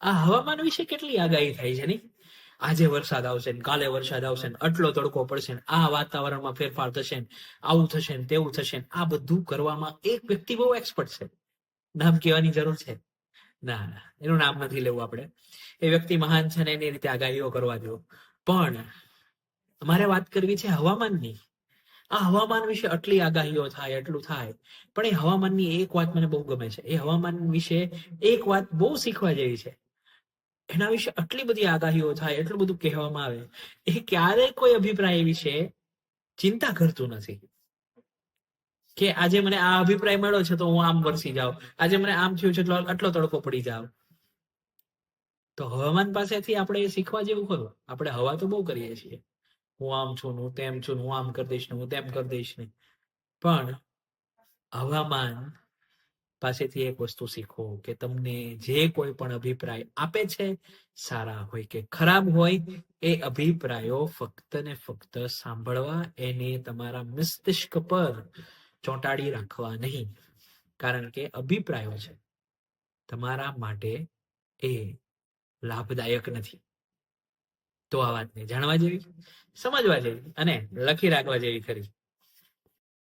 આ હવામાન વિશે કેટલી આગાહી થાય છે નહીં? આજે વરસાદ આવશે ને, કાલે વરસાદ આવશે ને, આટલો તડકો પડશે ને, આ વાતાવરણમાં ફેરફાર થશે ને, આવું થશે ને, તેવું થશે ને, આ બધું કરવામાં એક વ્યક્તિ બહુ એક્સપર્ટ છે. નામ કહેવાની જરૂર છે? ના ના, એનું નામ નથી લેવું આપણે. એ વ્યક્તિ મહાન છે ને, એની રીતે આગાહીઓ કરવા દો. પણ અમારે વાત કરવી છે હવામાનની. આ હવામાન વિશે આટલી આગાહીઓ થાય એટલું થાય, પણ એ હવામાનની એક વાત મને બહુ ગમે છે. એ હવામાન વિશે એક વાત બહુ શીખવા જેવી છે. એના વિશે આટલી બધી આગાહીઓ થાય, એટલું બધું કહેવામાં આવે, એ ક્યારેય કોઈ અભિપ્રાય વિશે ચિંતા કરતું નથી. કે આજે મને આ અભિપ્રાય મળ્યો છે તો હું આમ વરસી જાઉં, આજે મને આમ થયું છે આટલો તડકો પડી જાવ તો હવામાન પાસેથી આપણે શીખવા જેવું ખરું. આપણે હવા તો બહુ કરીએ છીએ. હું આમ છું હું તેમ છું હું આમ કરી દઈશ હું તેમ કરી દઈશ નહીં પણ હવામાન પાસેથી એક વસ્તુ શીખો કે તમને જે કોઈ પણ અભિપ્રાય આપે છે, સારા હોય કે ખરાબ હોય, એ અભિપ્રાયો ફક્ત ને ફક્ત સાંભળવા, એને તમારા મસ્તિષ્ક પર ચોંટાડી રાખવા નહીં. કારણ કે અભિપ્રાયો છે, તમારા માટે એ લાભદાયક નથી. તો આ વાતને જાણવા જેવી, સમજવા જેવી અને લખી રાખવા જેવી ખરી.